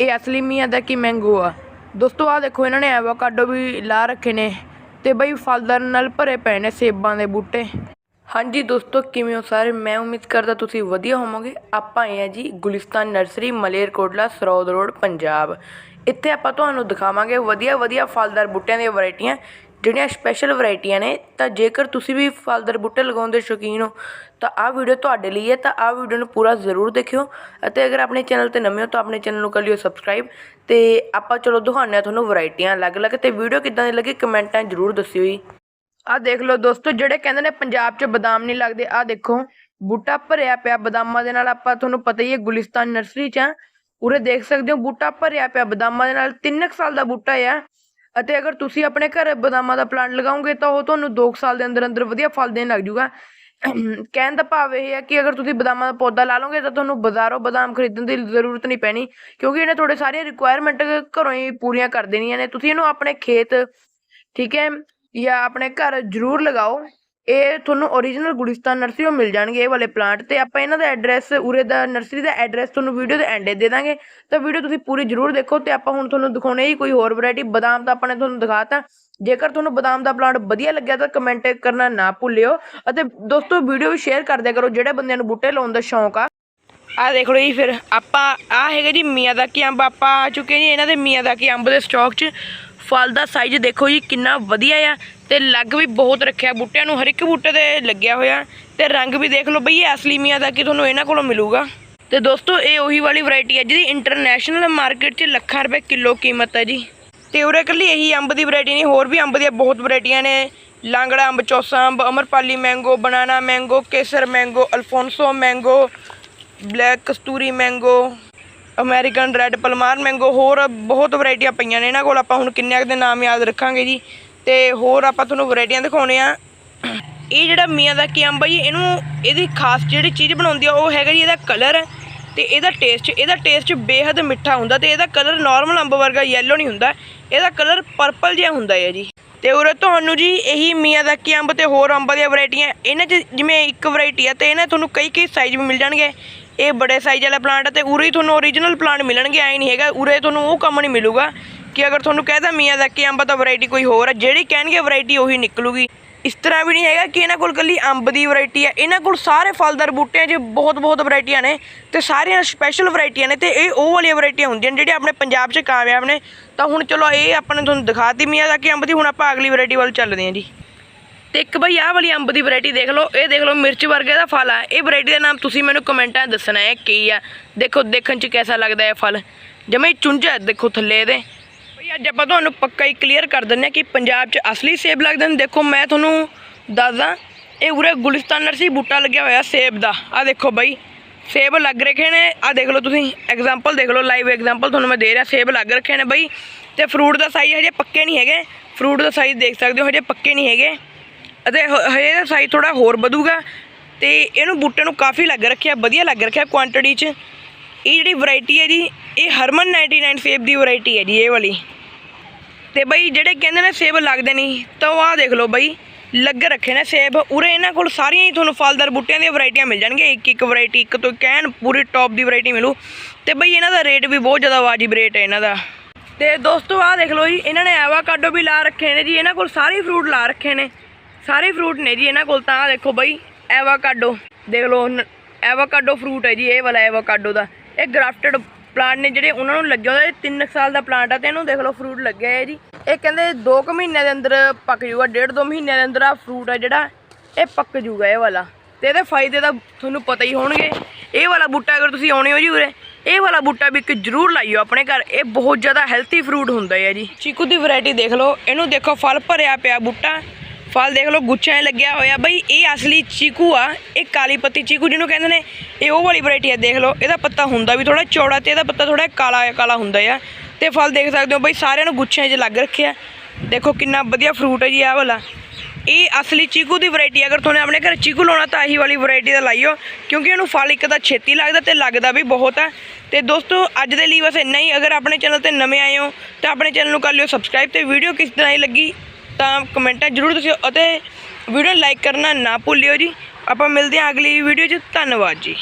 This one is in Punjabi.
ਇਹ ਅਸਲੀ ਮੀਆਂ ਦਾ ਕਿ ਮੈਂਗੋ ਆ? ਦੋਸਤੋ ਆ ਦੇਖੋ, ਇਹਨਾਂ ਨੇ ਐਵੋਕਾਡੋ ਵੀ ਲਾ ਰੱਖੇ ਨੇ ਤੇ ਬਈ ਫਲਦਾਰ ਨਾਲ ਭਰੇ ਪਏ ਨੇ ਸੇਬਾਂ ਦੇ ਬੂਟੇ। ਹਾਂਜੀ ਦੋਸਤੋ, ਕਿਵੇਂ ਹੋ ਸਾਰੇ? ਮੈਂ ਉਮੀਦ ਕਰਦਾ ਤੁਸੀਂ ਵਧੀਆ ਹੋਵੋਗੇ। ਆਪਾਂ ਆਏ ਆ ਜੀ ਗੁਲਿਸਤਾਨ ਨਰਸਰੀ ਮਲੇਰਕੋਟਲਾ ਸਰੋਦ ਰੋਡ, ਪੰਜਾਬ। ਇੱਥੇ ਆਪਾਂ ਤੁਹਾਨੂੰ ਦਿਖਾਵਾਂਗੇ ਵਧੀਆ ਵਧੀਆ ਫਲਦਾਰ ਬੂਟਿਆਂ ਦੀਆਂ ਵੈਰਾਈਟੀਆਂ ਜਿਹੜੀਆਂ ਸਪੈਸ਼ਲ ਵਰਾਇਟੀਆਂ ਨੇ, ਤਾਂ ਜੇਕਰ ਤੁਸੀਂ ਵੀ ਫਲਦਾਰ ਬੂਟੇ ਲਗਾਉਣ ਦੇ ਸ਼ੌਕੀਨ ਹੋ, ਤਾਂ ਆਹ ਵੀਡੀਓ ਤੁਹਾਡੇ ਲਈ ਹੈ, ਤਾਂ ਆਹ ਵੀਡੀਓ ਨੂੰ ਪੂਰਾ ਜ਼ਰੂਰ ਦੇਖਿਓ ਅਤੇ ਅਗਰ ਆਪਣੇ ਚੈਨਲ ਤੇ ਨਵੇਂ ਹੋ, ਤਾਂ ਆਪਣੇ ਚੈਨਲ ਨੂੰ ਕਰ ਲਿਓ ਸਬਸਕ੍ਰਾਈਬ ਤੇ ਆਪਾਂ ਚਲੋ ਦਿਖਾਉਂਦੇ ਹਾਂ ਤੁਹਾਨੂੰ ਵੈਰਾਈਟੀਆਂ ਅਲੱਗ-ਅਲੱਗ ਤੇ ਵੀਡੀਓ ਕਿੱਦਾਂ ਦੀ ਲੱਗੀ ਕਮੈਂਟਾਂ ਜ਼ਰੂਰ ਦੱਸਿਓ ਜੀ। ਆਹ ਦੇਖ ਲਓ ਦੋਸਤੋ, ਜਿਹੜੇ ਕਹਿੰਦੇ ਨੇ ਪੰਜਾਬ 'ਚ ਬਦਾਮ ਨਹੀਂ ਲੱਗਦੇ, ਆਹ ਦੇਖੋ, ਬੂਟਾ ਭਰਿਆ ਪਿਆ ਬਦਾਮਾਂ ਦੇ ਨਾਲ ਆਪਾਂ ਤੁਹਾਨੂੰ ਪਤਾ ਹੀ ਹੈ ਗੁਲਿਸਤਾਨ ਨਰਸਰੀ 'ਚ ਆ। ਉਰੇ ਦੇਖ ਸਕਦੇ ਹੋ ਬੂਟਾ ਭਰਿਆ ਪਿਆ ਬਦਾਮਾਂ ਦੇ ਨਾਲ 3 ਸਾਲ ਦਾ ਬੂਟਾ ਆ। ਅਤੇ ਅਗਰ ਤੁਸੀਂ ਆਪਣੇ ਘਰ ਬਦਾਮਾਂ ਦਾ ਪਲਾਂਟ ਲਗਾਓਗੇ ਤਾਂ ਉਹ ਤੁਹਾਨੂੰ 2 ਸਾਲ ਦੇ ਅੰਦਰ ਅੰਦਰ ਵਧੀਆ ਫਲ ਦੇਣ ਲੱਗ ਜੂਗਾ ਕਹਿਣ ਦਾ ਭਾਵ ਇਹ ਹੈ ਕਿ ਅਗਰ ਤੁਸੀਂ ਬਦਾਮਾਂ ਦਾ ਪੌਦਾ ਲਾ ਲਓਗੇ ਤਾਂ ਤੁਹਾਨੂੰ ਬਾਜ਼ਾਰੋਂ ਬਦਾਮ ਖਰੀਦਣ ਦੀ ਜ਼ਰੂਰਤ ਨਹੀਂ ਪੈਣੀ, ਕਿਉਂਕਿ ਇਹਨੇ ਤੁਹਾਡੇ ਸਾਰੀਆਂ ਰਿਕੁਆਇਰਮੈਂਟ ਘਰੋਂ ਹੀ ਪੂਰੀਆਂ ਕਰ ਦੇਣੀਆਂ ਨੇ। ਤੁਸੀਂ ਇਹਨੂੰ ਆਪਣੇ ਖੇਤ, ਠੀਕ ਹੈ, ਜਾਂ ਆਪਣੇ ਘਰ ਜ਼ਰੂਰ ਲਗਾਓ। ਇਹ ਤੁਹਾਨੂੰ ਓਰੀਜਨਲ ਗੁਲਿਸਤਾਨ ਨਰਸਰੀ ਤੋਂ ਮਿਲ ਜਾਣਗੇ, ਇਹ ਵਾਲੇ ਪਲਾਂਟ ਤੇ ਆਪਾਂ ਇਹਨਾਂ ਦਾ ਐਡਰੈਸ ਉਰੇ ਦਾ ਨਰਸਰੀ ਦਾ ਐਡਰੈਸ ਤੁਹਾਨੂੰ ਵੀਡੀਓ ਦੇ ਐਂਡ ਦੇ ਦਾਂਗੇ। ਤਾਂ ਵੀਡੀਓ ਤੁਸੀਂ ਪੂਰੀ ਜ਼ਰੂਰ ਦੇਖੋ ਤੇ ਆਪਾਂ ਹੁਣ ਤੁਹਾਨੂੰ ਦਿਖਾਉਣੇ ਹੀ ਕੋਈ ਹੋਰ ਵੈਰਾਈਟੀ ਬਦਾਮ ਤਾਂ ਆਪਾਂ ਨੇ ਤੁਹਾਨੂੰ ਦਿਖਾਤਾ ਜੇਕਰ ਤੁਹਾਨੂੰ ਬਦਾਮ ਦਾ ਪਲਾਂਟ ਵਧੀਆ ਲੱਗਿਆ ਤਾਂ ਕਮੈਂਟ ਕਰਨਾ ਨਾ ਭੁੱਲਿਓ ਅਤੇ ਦੋਸਤੋ ਵੀਡੀਓ ਵੀ ਸ਼ੇਅਰ ਕਰ ਦਿਆ ਕਰੋ, ਜਿਹੜੇ ਬੰਦਿਆਂ ਨੂੰ ਬੂਟੇ ਲਾਉਣ ਦਾ ਸ਼ੌਂਕ ਆ। ਆ ਦੇਖ ਲਓ ਜੀ ਫਿਰ, ਆਪਾਂ, ਆ ਹੈਗਾ ਜੀ ਮੀਆਂ ਮੀਆਂਦਾਕੀ ਅੰਬ, ਆਪਾਂ ਆ ਚੁੱਕੇ ਜੀ ਇਹਨਾਂ ਦੇ ਮੀਆਂ ਮੀਆਂਦਾਕੀ ਅੰਬ ਦੇ ਸਟਾਕ 'ਚ। ਫਲ ਦਾ ਸਾਈਜ਼ ਦੇਖੋ ਜੀ ਕਿੰਨਾ ਵਧੀਆ ਆ। ਤੇ ਲੱਗ ਵੀ ਬਹੁਤ ਰੱਖਿਆ। ਬੂਟਿਆਂ ਨੂੰ ਹਰ ਇੱਕ ਬੂਟੇ ਤੇ ਲੱਗਿਆ ਹੋਇਆ। ਤੇ ਰੰਗ ਵੀ ਦੇਖ ਲਓ ਬਈ ਇਹ ਅਸਲੀ ਕਿ ਤੁਹਾਨੂੰ ਇਹਨਾਂ ਕੋਲੋਂ ਮਿਲੂਗਾ। ਤੇ ਦੋਸਤੋ, ਇਹ ਉਹੀ ਵਾਲੀ ਵੈਰਾਈਟੀ ਹੈ ਜਿਹਦੀ ਇੰਟਰਨੈਸ਼ਨਲ ਮਾਰਕੀਟ 'ਚ ਲੱਖਾਂ ਰੁਪਏ ਕਿਲੋ ਕੀਮਤ ਹੈ ਜੀ। ਤੇ ਉਰੇ ਇਕੱਲੀ ਇਹੀ ਅੰਬ ਦੀ ਵੈਰਾਈਟੀ ਨਹੀਂ, ਹੋਰ ਵੀ ਅੰਬ ਦੀਆਂ ਬਹੁਤ ਵੈਰਾਈਟੀਆਂ ਨੇ। ਲਾਂਗੜਾ ਅੰਬ, ਚੌਸਾ ਅੰਬ, Amrapali mango banana mango Kesar mango Alphonso mango black Kasturi mango American red Palmer mango ਹੋਰ ਬਹੁਤ ਵੈਰਾਈਟੀਆਂ ਪਈਆਂ ਨੇ। ਇਹਨਾਂ ਕੋਲ ਆਪਾਂ ਹੁਣ ਕਿੰਨੇ ਕੁ ਦੇ ਨਾਮ ਯਾਦ ਰੱਖਾਂਗੇ ਜੀ। ਤੇ ਹੋਰ ਆਪਾਂ ਤੁਹਾਨੂੰ ਵੈਰਾਈਟੀਆਂ ਦਿਖਾਉਣੇ ਆ। ਇਹ ਜਿਹੜਾ ਮੀਆਂ ਦਾ ਕੀ ਅੰਬ ਆ ਜੀ, ਇਹਨੂੰ ਇਹਦੀ ਖਾਸ ਜਿਹੜੀ ਚੀਜ਼ ਬਣਾਉਂਦੀ ਆ, ਉਹ ਹੈਗਾ ਜੀ ਇਹਦਾ ਕਲਰ ਤੇ ਇਹਦਾ ਟੇਸਟ ਇਹਦਾ ਟੇਸਟ ਬੇਹੱਦ ਮਿੱਠਾ ਹੁੰਦਾ ਤੇ ਇਹਦਾ ਕਲਰ ਨਾਰਮਲ ਅੰਬ ਵਰਗਾ ਯੈਲੋ ਨਹੀਂ ਹੁੰਦਾ, ਇਹਦਾ ਕਲਰ ਪਰਪਲ ਜਿਹਾ ਹੁੰਦਾ ਹੈ ਜੀ। ਤੇ ਉਰੇ ਤੁਹਾਨੂੰ ਜੀ ਇਹੀ ਮੀਆਂ ਦਾ ਕੀ ਅੰਬ ਤੇ ਹੋਰ ਅੰਬਾਂ ਦੀਆਂ ਵੈਰਾਈਟੀਆਂ, ਇਹਨਾਂ 'ਚ ਜਿਵੇਂ ਇੱਕ ਵੈਰਾਈਟੀ ਆ ਤੇ ਇਹਨਾਂ 'ਚ ਤੁਹਾਨੂੰ ਕਈ ਕਈ ਸਾਈਜ਼ ਵੀ ਮਿਲ ਜਾਣਗੇ। ਇਹ ਬੜੇ ਸਾਈਜ਼ ਵਾਲਾ ਪਲਾਂਟ ਆ ਤੇ ਉਰੇ ਹੀ ਤੁਹਾਨੂੰ ਓਰੀਜਨਲ ਪਲਾਂਟ ਮਿਲਣਗੇ, ਐ ਨਹੀਂ ਹੈਗਾ, ਉਰੇ ਤੁਹਾਨੂੰ ਉਹ ਕੰਮ ਨਹੀਂ ਮਿਲੂਗਾ। ਕਿ ਅਗਰ ਤੁਹਾਨੂੰ ਕਹਿਦਾ ਮੀਆਂ ਦਾ ਕਿ ਅੰਬ ਤਾਂ ਵੈਰਾਈਟੀ ਕੋਈ ਹੋਰ ਆ, ਜਿਹੜੀ ਕਹਿਣਗੇ ਵੈਰਾਈਟੀ ਉਹੀ ਨਿਕਲੂਗੀ। ਇਸ ਤਰ੍ਹਾਂ ਵੀ ਨਹੀਂ ਹੈਗਾ ਕਿ ਇਹਨਾਂ ਕੋਲ ਕੱਲੀ ਅੰਬ ਦੀ ਵੈਰਾਈਟੀ ਹੈ ਇਹਨਾਂ ਕੋਲ ਸਾਰੇ ਫਲਦਾਰ ਬੂਟਿਆਂ 'ਚ ਬਹੁਤ ਬਹੁਤ ਵੈਰਾਈਟੀਆਂ ਨੇ ਤੇ ਸਾਰੀਆਂ ਸਪੈਸ਼ਲ ਵੈਰਾਈਟੀਆਂ ਨੇ ਤੇ ਇਹ ਉਹ ਵਾਲੀਆਂ ਵੈਰਾਈਟੀਆਂ ਹੁੰਦੀਆਂ ਨੇ ਜਿਹੜੀਆਂ ਆਪਣੇ ਪੰਜਾਬ 'ਚ ਕਾਮਯਾਬ ਨੇ। ਤਾਂ ਹੁਣ ਚਲੋ ਇਹ ਆਪਾਂ ਨੇ ਤੁਹਾਨੂੰ ਦਿਖਾਤੀ ਮੀਆਂ ਦਾ ਕਿ ਅੰਬ ਦੀ, ਹੁਣ ਆਪਾਂ ਅਗਲੀ ਵੈਰਾਈਟੀ ਵੱਲ ਚੱਲਦੇ ਹਾਂ ਜੀ। ਤੇ ਇੱਕ ਬਈ ਆਹ ਵਾਲੀ ਅੰਬ ਦੀ ਵੈਰਾਈਟੀ ਦੇਖ ਲਓ, ਇਹ ਦੇਖ ਲਓ ਮਿਰਚ ਵਰਗੇ ਦਾ ਫਲ ਆ। ਇਹ ਵੈਰਾਈਟੀ ਦਾ ਨਾਮ ਤੁਸੀਂ ਮੈਨੂੰ ਕਮੈਂਟਾਂ ਦੱਸਣਾ ਹੈ ਕੀ ਆ। ਦੇਖੋ, ਦੇਖਣ 'ਚ ਕਿਹਦਾ ਲੱਗਦਾ ਹੈ ਫਲ। ਜਮੇ ਚੁੰਝਾ ਦੇਖੋ ਥੱਲੇ ਇਹਦੇ। ਅੱਜ ਆਪਾਂ ਤੁਹਾਨੂੰ ਪੱਕਾ ਹੀ ਕਲੀਅਰ ਕਰ ਦਿੰਦੇ ਹਾਂ ਕਿ ਪੰਜਾਬ 'ਚ ਅਸਲੀ ਸੇਬ ਲੱਗਦੇ ਨੇ। ਦੇਖੋ, ਮੈਂ ਤੁਹਾਨੂੰ ਦੱਸਦਾ, ਇਹ ਉਰੇ ਗੁਲਿਸਤਾਨ ਨਰਸੀ ਬੂਟਾ ਲੱਗਿਆ ਹੋਇਆ ਸੇਬ ਦਾ। ਆ ਦੇਖੋ ਬਈ, ਸੇਬ ਲੱਗ ਰੱਖੇ ਨੇ। ਆ ਦੇਖ ਲਓ ਤੁਸੀਂ ਐਗਜ਼ਾਮਪਲ ਦੇਖ ਲਓ ਲਾਈਵ ਐਗਜ਼ਾਮਪਲ ਤੁਹਾਨੂੰ ਮੈਂ ਦੇ ਰਿਹਾ। ਸੇਬ ਲੱਗ ਰੱਖੇ ਨੇ ਬਈ। ਤੇ ਫਰੂਟ ਦਾ ਸਾਈਜ਼ ਹਜੇ ਪੱਕੇ ਨਹੀਂ ਹੈਗੇ। ਫਰੂਟ ਦਾ ਸਾਈਜ਼ ਦੇਖ ਸਕਦੇ ਹੋ, ਹਜੇ ਪੱਕੇ ਨਹੀਂ ਹੈਗੇ। ਅਤੇ ਹਜੇ ਦਾ ਸਾਈਜ਼ ਥੋੜਾ ਹੋਰ ਵਧੂਗਾ। ਤੇ ਇਹਨੂੰ ਬੂਟੇ ਨੂੰ ਕਾਫੀ ਲੱਗ ਰੱਖਿਆ, ਵਧੀਆ ਲੱਗ ਰੱਖਿਆ ਕੁਆਂਟੀਟੀ 'ਚ। ਇਹ ਜਿਹੜੀ ਵੈਰਾਈਟੀ ਹੈ ਜੀ, ਇਹ ਹਰਮਨ 99 ਸੇਬ ਦੀ ਵੈਰਾਈਟੀ ਹੈ ਜੀ, ਇਹ ਵਾਲੀ। ਤੇ ਬਈ ਜਿਹੜੇ ਕਹਿੰਦੇ ਨੇ ਸੇਬ ਲੱਗਦੇ ਨਹੀਂ, ਤਾਂ ਉਹ ਆਹ ਦੇਖ ਲਓ ਬਈ, ਲੱਗ ਰੱਖੇ ਨੇ ਸੇਬ, ਉਰੇ ਇਹਨਾਂ ਕੋਲ ਸਾਰੀਆਂ ਹੀ ਤੁਹਾਨੂੰ ਫਲਦਾਰ ਬੂਟਿਆਂ ਦੀਆਂ ਵੈਰਾਈਟੀਆਂ ਮਿਲ ਜਾਣਗੀਆਂ, ਇੱਕ ਇੱਕ ਵੈਰਾਈਟੀ, ਇੱਕ ਤੋਂ ਕਹਿਣ ਪੂਰੀ ਟੌਪ ਦੀ ਵੈਰਾਈਟੀ ਮਿਲੂ। ਤੇ ਬਈ ਇਹਨਾਂ ਦਾ ਰੇਟ ਵੀ ਬਹੁਤ ਜ਼ਿਆਦਾ ਵਾਜਿਬ ਰੇਟ ਹੈ ਇਹਨਾਂ ਦਾ। ਤੇ ਦੋਸਤੋ ਆਹ ਦੇਖ ਲਓ ਜੀ, ਇਹਨਾਂ ਨੇ ਐਵਾਕਾਡੋ ਵੀ ਲਾ ਰੱਖੇ ਨੇ ਜੀ, ਇਹਨਾਂ ਕੋਲ ਸਾਰੇ ਫਰੂਟ ਲਾ ਰੱਖੇ ਨੇ। ਸਾਰੇ ਫਰੂਟ ਨੇ ਜੀ ਇਹਨਾਂ ਕੋਲ, ਤਾਂ ਆਹ ਦੇਖੋ ਬਈ ਐਵਾਕਾਡੋ ਦੇਖ ਲਓ ਐਵਾਕਾਡੋ ਫਰੂਟ ਹੈ ਜੀ, ਇਹ ਵਾਲਾ ਐਵਾਕਾਡੋ ਦਾ। ਇਹ ਗ੍ਰਾਫਟਡ ਪਲਾਂਟ ਨੇ ਜਿਹੜੇ ਉਹਨਾਂ ਨੂੰ ਲੱਗਿਆ ਹੋਇਆ 3 ਸਾਲ ਦਾ ਪਲਾਂਟ ਆ ਤੇ ਇਹਨੂੰ ਦੇਖ ਲਓ ਫਰੂਟ ਲੱਗਿਆ ਹੈ ਜੀ ਇਹ ਕਹਿੰਦੇ 2 ਕੁ ਮਹੀਨਿਆਂ ਦੇ ਅੰਦਰ ਪੱਕ ਜੂਗਾ ਡੇਢ ਦੋ ਮਹੀਨਿਆਂ ਦੇ ਅੰਦਰ ਆ ਫਰੂਟ ਆ ਜਿਹੜਾ, ਇਹ ਪੱਕ ਜੂਗਾ ਇਹ ਵਾਲਾ। ਤੇ ਇਹਦੇ ਫਾਇਦੇ ਤਾਂ ਤੁਹਾਨੂੰ ਪਤਾ ਹੀ ਹੋਣਗੇ। ਇਹ ਵਾਲਾ ਬੂਟਾ ਅਗਰ ਤੁਸੀਂ ਆਉਣੇ ਹੋ ਜੀ ਉਰੇ, ਇਹ ਵਾਲਾ ਬੂਟਾ ਵੀ ਇੱਕ ਜ਼ਰੂਰ ਲਾਈਓ ਆਪਣੇ ਘਰ। ਇਹ ਬਹੁਤ ਜ਼ਿਆਦਾ ਹੈਲਥੀ ਫਰੂਟ ਹੁੰਦਾ ਹੈ ਜੀ। ਚੀਕੂ ਦੀ ਵੈਰਾਈਟੀ ਦੇਖ ਲਓ, ਇਹਨੂੰ ਦੇਖੋ, ਫਲ ਭਰਿਆ ਪਿਆ ਬੂਟਾ। ਫਲ ਦੇਖ ਲਓ ਗੁੱਛਿਆਂ 'ਚ ਲੱਗਿਆ ਹੋਇਆ। ਬਈ ਇਹ ਅਸਲੀ ਚੀਕੂ ਆ, ਇਹ ਕਾਲੀ ਪੱਤੀ ਚੀਕੂ ਜਿਹਨੂੰ ਕਹਿੰਦੇ ਨੇ, ਇਹ ਉਹ ਵਾਲੀ ਵੈਰਾਈਟੀ ਆ, ਦੇਖ ਲਓ। ਇਹਦਾ ਪੱਤਾ ਹੁੰਦਾ ਵੀ ਥੋੜਾ ਚੌੜਾ ਤੇ ਇਹਦਾ ਪੱਤਾ ਥੋੜਾ ਕਾਲਾ ਕਾਲਾ ਹੁੰਦਾ ਆ। ਤੇ ਫਲ ਦੇਖ ਸਕਦੇ ਹੋ ਬਈ, ਸਾਰਿਆਂ ਨੂੰ ਗੁੱਛਿਆਂ 'ਚ ਲੱਗ ਰੱਖਿਆ। ਦੇਖੋ ਕਿੰਨਾ ਵਧੀਆ ਫਰੂਟ ਹੈ ਜੀ ਆਹ ਵਾਲਾ। ਇਹ ਅਸਲੀ ਚੀਕੂ ਦੀ ਵੈਰਾਈਟੀ ਅਗਰ ਤੁਹਾਨੂੰ ਆਪਣੇ ਘਰ ਚੀਕੂ ਲਾਉਣਾ ਤਾਂ ਇਹੀ ਵਾਲੀ ਵੈਰਾਈਟੀ ਦਾ ਲਾਈਓ, ਕਿਉਂਕਿ ਇਹਨੂੰ ਫਲ ਇੱਕ ਤਾਂ ਛੇਤੀ ਲੱਗਦਾ ਤੇ ਲੱਗਦਾ ਵੀ ਬਹੁਤ ਆ। ਤੇ ਦੋਸਤੋ, ਅੱਜ ਦੇ ਲਈ ਬਸ ਇੰਨਾ ਹੀ। ਅਗਰ ਆਪਣੇ ਚੈਨਲ ਤੇ ਨਵੇਂ ਆਏ ਹੋ, ਤਾਂ ਆਪਣੇ ਚੈਨਲ ਨੂੰ ਕਰ ਲਿਓ ਸਬਸਕ੍ਰਾਈਬ ਤੇ ਵੀਡੀਓ ਕਿਸ ਤਰ੍ਹਾਂ ਹੀ ਲੱਗੀ? ਤਾਂ ਕਮੈਂਟਾਂ ਜ਼ਰੂਰ ਦੱਸਿਓ ਅਤੇ ਵੀਡੀਓ ਲਾਈਕ ਕਰਨਾ ਨਾ ਭੁੱਲਿਓ ਜੀ। ਆਪਾਂ ਮਿਲਦੇ ਹਾਂ ਅਗਲੀ ਵੀਡੀਓ 'ਚ। ਧੰਨਵਾਦ ਜੀ।